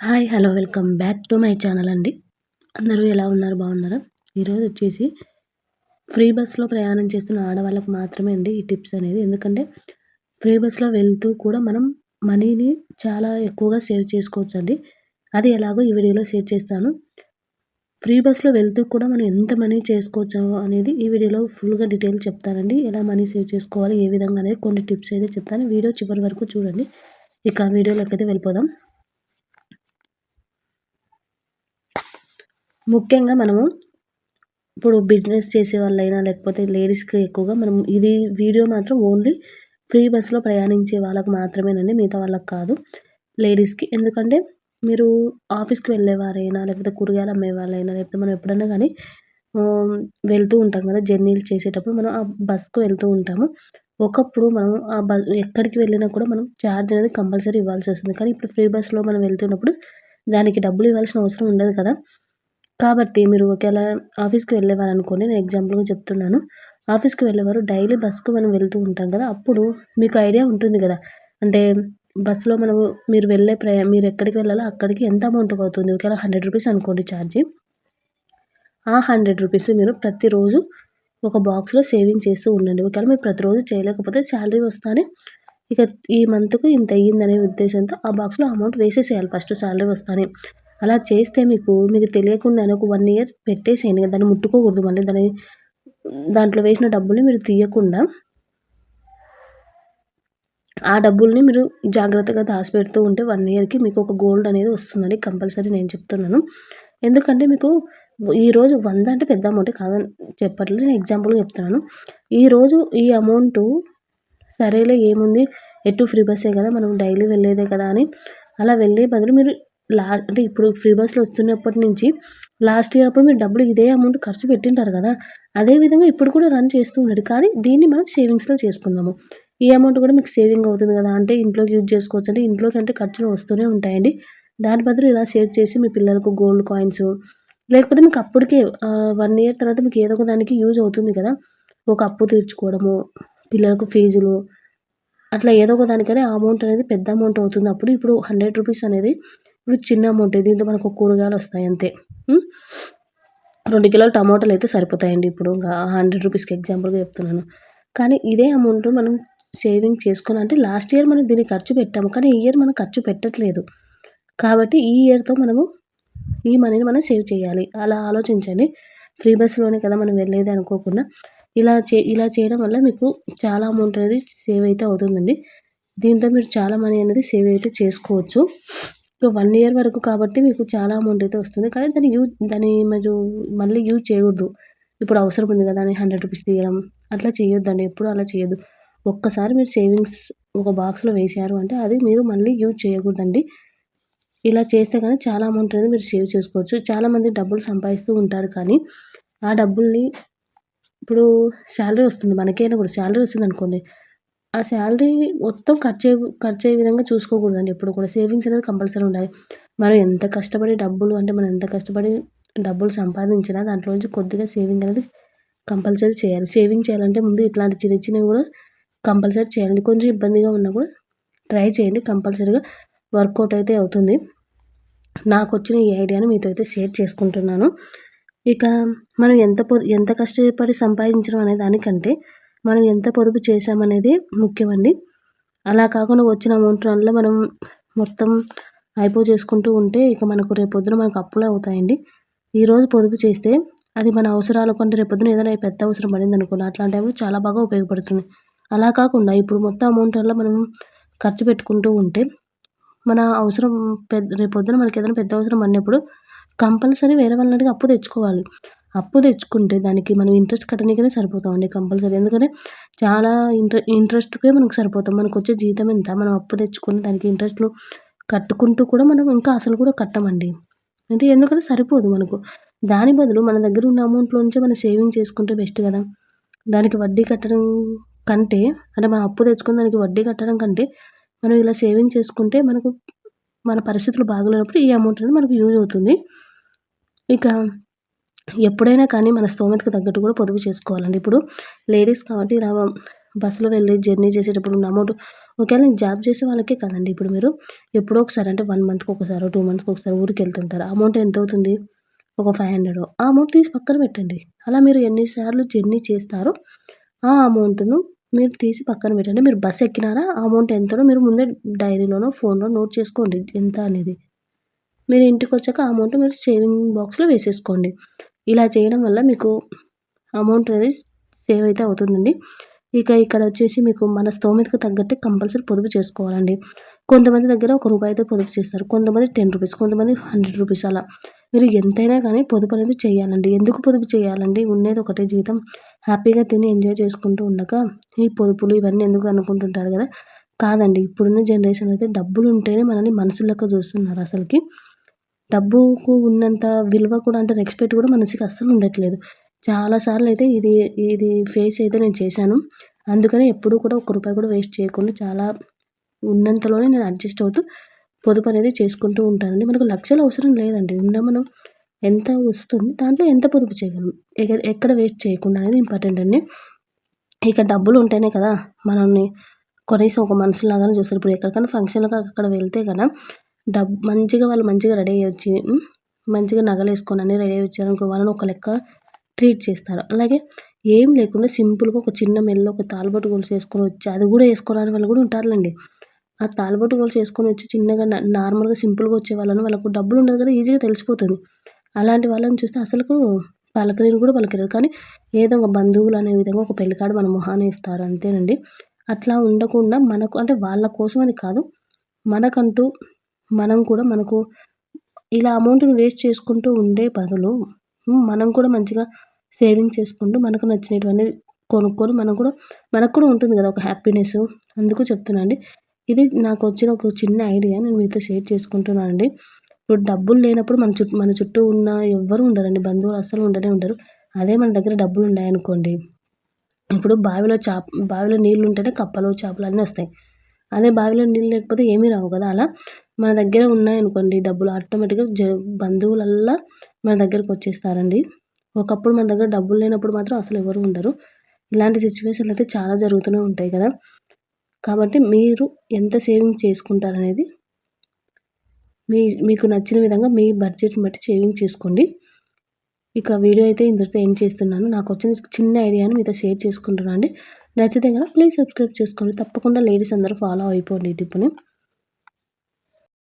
Hi hello welcome back to my channel అండి. అందరూ ఎలా ఉన్నారు? బాగున్నారా? ఈరోజు వచ్చేసి ఫ్రీ బస్లో ప్రయాణం చేస్తున్న ఆడవాళ్ళకు మాత్రమే అండి ఈ టిప్స్ అనేది. ఎందుకంటే ఫ్రీ బస్లో వెళ్తూ కూడా మనం మనీని చాలా ఎక్కువగా సేవ్ చేసుకోవచ్చు అండి అది ఎలాగో ఈ వీడియోలో షేర్ చేస్తాను. ఫ్రీ బస్లో వెళ్తూ కూడా మనం ఎంత మనీ చేసుకోవచ్చు అనేది ఈ వీడియోలో ఫుల్గా డీటెయిల్ చెప్తానండి. ఎలా మనీ సేవ్ చేసుకోవాలి ఏ విధంగా అనేది కొన్ని టిప్స్ అయితే చెప్తాను. వీడియో చివరి వరకు చూడండి. ఇక వీడియోలోకి అయితే వెళ్ళిపోదాం. ముఖ్యంగా మనము ఇప్పుడు బిజినెస్ చేసే వాళ్ళైనా లేకపోతే లేడీస్కి ఎక్కువగా మనం ఇది వీడియో మాత్రం ఓన్లీ ఫ్రీ బస్సులో ప్రయాణించే వాళ్ళకు మాత్రమేనండి మిగతా వాళ్ళకి కాదు. లేడీస్కి ఎందుకంటే మీరు ఆఫీస్కి వెళ్ళేవారైనా లేకపోతే కూరగాయలు అమ్మేవాళ్ళైనా లేకపోతే మనం ఎప్పుడైనా కానీ వెళ్తూ ఉంటాం కదా జర్నీలు చేసేటప్పుడు మనం ఆ బస్కు వెళ్తూ ఉంటాము. ఒకప్పుడు మనం ఆ బస్ ఎక్కడికి వెళ్ళినా కూడా మనం ఛార్జ్ అనేది కంపల్సరీ ఇవ్వాల్సి వస్తుంది. కానీ ఇప్పుడు ఫ్రీ బస్సులో మనం వెళ్తున్నప్పుడు దానికి డబ్బులు ఇవ్వాల్సిన అవసరం ఉండదు కదా. కాబట్టి మీరు ఒకవేళ ఆఫీస్కి వెళ్ళేవారు అనుకోండి నేను ఎగ్జాంపుల్గా చెప్తున్నాను. ఆఫీస్కి వెళ్ళేవారు డైలీ బస్కు మనం వెళ్తూ ఉంటాం కదా అప్పుడు మీకు ఐడియా ఉంటుంది కదా. అంటే బస్సులో మనము మీరు వెళ్ళే ప్రయా మీరు ఎక్కడికి వెళ్ళాలో అక్కడికి ఎంత అమౌంట్ అవుతుంది? ఒకవేళ హండ్రెడ్ రూపీస్ అనుకోండి ఛార్జీ. ఆ హండ్రెడ్ రూపీస్ మీరు ప్రతిరోజు ఒక బాక్స్లో సేవింగ్ చేస్తూ ఉండండి. ఒకవేళ మీరు ప్రతిరోజు చేయలేకపోతే శాలరీ వస్తానే ఇక ఈ మంత్కు ఇంత అయ్యిందనే ఉద్దేశంతో ఆ బాక్స్లో అమౌంట్ వేసేసేయాలి ఫస్ట్ శాలరీ వస్తానే. అలా చేస్తే మీకు మీకు తెలియకుండానే ఒక వన్ ఇయర్ పెట్టేసేయండి దాన్ని ముట్టుకోకూడదు మళ్ళీ దాన్ని దాంట్లో వేసిన డబ్బుల్ని మీరు తీయకుండా ఆ డబ్బుల్ని మీరు జాగ్రత్తగా దాచిపెడుతూ ఉంటే వన్ ఇయర్కి మీకు ఒక గోల్డ్ అనేది వస్తుందని కంపల్సరీ నేను చెప్తున్నాను. ఎందుకంటే మీకు ఈరోజు వంద అంటే పెద్ద అమౌంట్ కాదని చెప్పట్లేదు నేను ఎగ్జాంపుల్గా చెప్తున్నాను. ఈరోజు ఈ అమౌంట్ సరేలే ఏముంది ఎటు ఫ్రీ బస్సే కదా మనం డైలీ వెళ్ళేదే కదా అని అలా వెళ్ళే బదులు మీరు లా అంటే ఇప్పుడు ఫ్రీ బస్సులు వస్తున్నప్పటి నుంచి లాస్ట్ ఇయర్ అప్పుడు మీరు డబ్బులు ఇదే అమౌంట్ ఖర్చు పెట్టింటారు కదా. అదే విధంగా ఇప్పుడు కూడా రన్ చేస్తూ ఉన్నాడు కానీ దీన్ని మనం సేవింగ్స్లో చేసుకుందాము. ఈ అమౌంట్ కూడా మీకు సేవింగ్ అవుతుంది కదా. అంటే ఇంట్లోకి యూజ్ చేసుకోవచ్చు. అంటే ఇంట్లోకి అంటే ఖర్చులు వస్తూనే ఉంటాయండి. దాని బదులు ఇలా సేవ్ చేసి మీ పిల్లలకు గోల్డ్ కాయిన్స్ లేకపోతే మీకు అప్పటికే వన్ ఇయర్ తర్వాత మీకు ఏదో ఒక దానికి యూజ్ అవుతుంది కదా. ఒక అప్పు తీర్చుకోవడము పిల్లలకు ఫీజులు అట్లా ఏదో ఒక దానికనే అమౌంట్ అనేది పెద్ద అమౌంట్ అవుతుంది. అప్పుడు ఇప్పుడు హండ్రెడ్ రూపీస్ అనేది ఇప్పుడు చిన్న అమౌంట్ దీంతో మనకు కూరగాయలు వస్తాయి అంతే. రెండు కిలోలు టమాటాలు అయితే సరిపోతాయండి ఇప్పుడు. ఇంకా హండ్రెడ్ రూపీస్కి ఎగ్జాంపుల్గా చెప్తున్నాను. కానీ ఇదే అమౌంట్ మనం సేవింగ్ చేసుకుని అంటే లాస్ట్ ఇయర్ మనం దీన్ని ఖర్చు పెట్టాము కానీ ఈ ఇయర్ మనం ఖర్చు పెట్టట్లేదు. కాబట్టి ఈ ఇయర్తో మనము ఈ మనీని మనం సేవ్ చేయాలి. అలా ఆలోచించండి. ఫ్రీ బస్సులోనే కదా మనం వెళ్ళేది అనుకోకుండా. ఇలా చే ఇలా చేయడం వల్ల మీకు చాలా అమౌంట్ అనేది సేవ్ అయితే అవుతుందండి. దీంతో మీరు చాలా మనీ అనేది సేవ్ అయితే చేసుకోవచ్చు. సో వన్ ఇయర్ వరకు కాబట్టి మీకు చాలా అమౌంట్ అయితే వస్తుంది. కానీ దాన్ని యూజ్ దాన్ని మీరు మళ్ళీ యూజ్ చేయకూడదు. ఇప్పుడు అవసరం ఉంది కదా అని హండ్రెడ్ రూపీస్ తీయడం. అట్లా చేయొద్దండి. ఎప్పుడు అలా చేయొద్దు. ఒక్కసారి మీరు సేవింగ్స్ ఒక బాక్స్లో వేసారు అంటే అది మీరు మళ్ళీ యూజ్ చేయకూడదండి. ఇలా చేస్తే కానీ చాలా అమౌంట్ అనేది మీరు సేవ్ చేసుకోవచ్చు. చాలామంది డబ్బులు సంపాదిస్తూ ఉంటారు కానీ ఆ డబ్బుల్ని ఇప్పుడు శాలరీ వస్తుంది. మనకైనా కూడా శాలరీ వస్తుంది అనుకోండి. ఆ శాలరీ మొత్తం ఖర్చు ఖర్చు అయ్యే విధంగా చూసుకోకూడదండి. ఎప్పుడు కూడా సేవింగ్స్ అనేది కంపల్సరీ ఉండాలి. మనం ఎంత కష్టపడి డబ్బులు అంటే మనం ఎంత కష్టపడి డబ్బులు సంపాదించినా దాంట్లో నుంచి కొద్దిగా సేవింగ్ అనేది కంపల్సరీ చేయాలి. సేవింగ్ చేయాలంటే ముందు ఇట్లాంటి చిన్న చిన్నవి కూడా కంపల్సరీ చేయాలండి. కొంచెం ఇబ్బందిగా ఉన్నా కూడా ట్రై చేయండి. కంపల్సరీగా వర్కౌట్ అయితే అవుతుంది. నాకు వచ్చిన ఈ ఐడియాని మీతో అయితే షేర్ చేసుకుంటున్నాను. ఇక మనం ఎంత ఎంత కష్టపడి సంపాదించడం అనే దానికంటే మనం ఎంత పొదుపు చేసామనేది ముఖ్యమండి. అలా కాకుండా వచ్చిన అమౌంట్ వల్ల మనం మొత్తం అయిపో చేసుకుంటూ ఉంటే ఇక మనకు రేపొద్దున మనకు అప్పులే అవుతాయండి. ఈరోజు పొదుపు చేస్తే అది మన అవసరాల కంటే రేపొద్దున ఏదైనా పెద్ద అవసరం పడింది అనుకోండి అట్లాంటి టైంలో చాలా బాగా ఉపయోగపడుతుంది. అలా కాకుండా ఇప్పుడు మొత్తం అమౌంట్ వల్ల మనం ఖర్చు పెట్టుకుంటూ ఉంటే మన అవసరం పెద్ద రేపొద్దున మనకి ఏదైనా పెద్ద అవసరం అన్నప్పుడు కంపల్సరీ వేరే వాళ్ళని అప్పు తెచ్చుకోవాలి. అప్పు తెచ్చుకుంటే దానికి మనం ఇంట్రెస్ట్ కట్టడానికనే సరిపోతామండి కంపల్సరీ. ఎందుకంటే చాలా ఇంట్రె ఇంట్రెస్ట్కే మనకు సరిపోతాం. మనకు వచ్చే జీతం ఎంత? మనం అప్పు తెచ్చుకుని దానికి ఇంట్రెస్ట్లు కట్టుకుంటూ కూడా మనం ఇంకా అసలు కూడా కట్టమండి. అంటే ఎందుకంటే సరిపోదు మనకు. దాని బదులు మన దగ్గర ఉన్న అమౌంట్లో నుంచే మనం సేవింగ్ చేసుకుంటే బెస్ట్ కదా. దానికి వడ్డీ కట్టడం కంటే అంటే మనం అప్పు తెచ్చుకుని దానికి వడ్డీ కట్టడం కంటే మనం ఇలా సేవింగ్ చేసుకుంటే మనకు మన పరిస్థితులు బాగలేనప్పుడు ఈ అమౌంట్ అనేది మనకు యూజ్ అవుతుంది. ఇక ఎప్పుడైనా కానీ మన స్తోమతకు తగ్గట్టు కూడా పొదుపు చేసుకోవాలండి. ఇప్పుడు లేడీస్ కాబట్టి ఇలా బస్సులో వెళ్ళి జర్నీ చేసేటప్పుడు ఉన్న అమౌంట్ ఒకవేళ నేను జాబ్ చేసే వాళ్ళకే కదండి. ఇప్పుడు మీరు ఎప్పుడో ఒకసారి అంటే వన్ మంత్కి ఒకసారి టూ మంత్స్కి ఒకసారి ఊరికి వెళ్తుంటారు. అమౌంట్ ఎంత అవుతుంది? ఒక ఫైవ్ హండ్రెడ్ ఆ అమౌంట్ తీసి పక్కన పెట్టండి. అలా మీరు ఎన్నిసార్లు జర్నీ చేస్తారో ఆ అమౌంట్ను మీరు తీసి పక్కన పెట్టండి. మీరు బస్ ఎక్కినారా ఆ అమౌంట్ ఎంతనో మీరు ముందే డైరీలోనో ఫోన్లో నోట్ చేసుకోండి. ఎంత అనేది మీరు ఇంటికి వచ్చాక అమౌంట్ మీరు సేవింగ్ బాక్స్లో వేసేసుకోండి. ఇలా చేయడం వల్ల మీకు అమౌంట్ అనేది సేవ్ అయితే అవుతుందండి. ఇక ఇక్కడ వచ్చేసి మీకు మన స్తోమతకు తగ్గట్టు కంపల్సరీ పొదుపు చేసుకోవాలండి. కొంతమంది దగ్గర ఒక రూపాయితో పొదుపు చేస్తారు. కొంతమంది టెన్ రూపీస్ కొంతమంది హండ్రెడ్ రూపీస్ అలా. మీరు ఎంతైనా కానీ పొదుపు అనేది చేయాలండి. ఎందుకు పొదుపు చేయాలండి? ఉండేది ఒకటే జీవితం. హ్యాపీగా తిని ఎంజాయ్ చేసుకుంటూ ఉండక ఈ పొదుపులు ఇవన్నీ ఎందుకు అనుకుంటుంటారు కదా? కాదండి. ఇప్పుడున్న జనరేషన్ అయితే డబ్బులు ఉంటేనే మనల్ని మనుషులెక్క చూస్తున్నారు అసలుకి. డబ్బుకు ఉన్నంత విలువ కూడా అంటే రెస్పెక్ట్ కూడా మనిషికి అస్సలు ఉండట్లేదు. చాలా సార్లు అయితే ఇది ఇది ఫేస్ అయితే నేను చేశాను. అందుకని ఎప్పుడూ కూడా ఒక్క రూపాయి కూడా వేస్ట్ చేయకుండా చాలా ఉన్నంతలోనే నేను అడ్జస్ట్ అవుతూ పొదుపు అనేది చేసుకుంటూ ఉంటానండి. మనకు లక్షలు అవసరం లేదండి. ఉన్న మనం ఎంత వస్తుంది దాంట్లో ఎంత పొదుపు చేయగలం? ఎక్కడ వేస్ట్ చేయకుండా అనేది ఇంపార్టెంట్ అండి. ఇక డబ్బులు ఉంటేనే కదా మనల్ని కనీసం ఒక మనుషులాగానే చూస్తారు. ఇప్పుడు ఎక్కడికైనా ఫంక్షన్లకు అక్కడ వెళ్తే కదా డబ్ మంచిగా వాళ్ళు మంచిగా రెడీ అయ్యి వచ్చి మంచిగా నగలు వేసుకొని అన్నీ రెడీ అయ్యి వచ్చారనుకో వాళ్ళని ఒక లెక్క ట్రీట్ చేస్తారు. అలాగే ఏం లేకుండా సింపుల్గా ఒక చిన్న మెల్లో ఒక తాలుబొట్టు గొలుసు వేసుకొని వచ్చి అది కూడా వేసుకోరాని వాళ్ళు కూడా ఉంటారులేండి. ఆ తాలుబొట్టు గొలుసు వేసుకొని వచ్చి చిన్నగా నార్మల్గా సింపుల్గా వచ్చే వాళ్ళని వాళ్ళకు డబ్బులు ఉండదు కదా ఈజీగా తెలిసిపోతుంది. అలాంటి వాళ్ళని చూస్తే అసలుకు పలకరిని కూడా పలకరారు. కానీ ఏదో ఒక బంధువులు అనే విధంగా ఒక పెళ్ళికాడు మన మొహాన్ని ఇస్తారు అంతేనండి. అట్లా ఉండకుండా మనకు అంటే వాళ్ళ కోసం అని కాదు మనకంటూ మనం కూడా మనకు ఇలా అమౌంట్ని వేస్ట్ చేసుకుంటూ ఉండే బదులు మనం కూడా మంచిగా సేవింగ్ చేసుకుంటూ మనకు నచ్చినటువంటి కొనుక్కొని మనం కూడా మనకు కూడా ఉంటుంది కదా ఒక హ్యాపీనెస్. అందుకు చెప్తున్నా అండి. ఇది నాకు వచ్చిన ఒక చిన్న ఐడియా నేను మీతో షేర్ చేసుకుంటున్నాను అండి. ఇప్పుడు డబ్బులు లేనప్పుడు మన చుట్టూ మన చుట్టూ ఉన్న ఎవ్వరు ఉండరండి. బంధువులు అస్సలు ఉండనే ఉండరు. అదే మన దగ్గర డబ్బులు ఉన్నాయనుకోండి. ఇప్పుడు బావిలో చేప బావిలో నీళ్ళు ఉంటేనే కప్పలు చేపలు అన్నీ వస్తాయి. అదే బావిలో నీళ్ళు లేకపోతే ఏమీ రావు కదా అలా. మన దగ్గర ఉన్నాయనుకోండి డబ్బులు ఆటోమేటిక్గా జ బంధువులల్లా మన దగ్గరకు వచ్చేస్తారండి. ఒకప్పుడు మన దగ్గర డబ్బులు లేనప్పుడు మాత్రం అసలు ఎవరు ఉండరు. ఇలాంటి సిచ్యువేషన్లు అయితే చాలా జరుగుతూనే ఉంటాయి కదా. కాబట్టి మీరు ఎంత సేవింగ్ చేసుకుంటారనేది మీ మీకు నచ్చిన విధంగా మీ బడ్జెట్ని బట్టి సేవింగ్ చేసుకోండి. ఇక వీడియో అయితే ఇంతటితో ఏం చేస్తున్నాను. నాకు వచ్చిన చిన్న ఐడియాని మీతో షేర్ చేసుకుంటున్నాను అండి నచ్చితే కదా ప్లీజ్ సబ్స్క్రైబ్ చేసుకోండి. తప్పకుండా లేడీస్ అందరూ ఫాలో అయిపోండి ఈ టిప్పుని.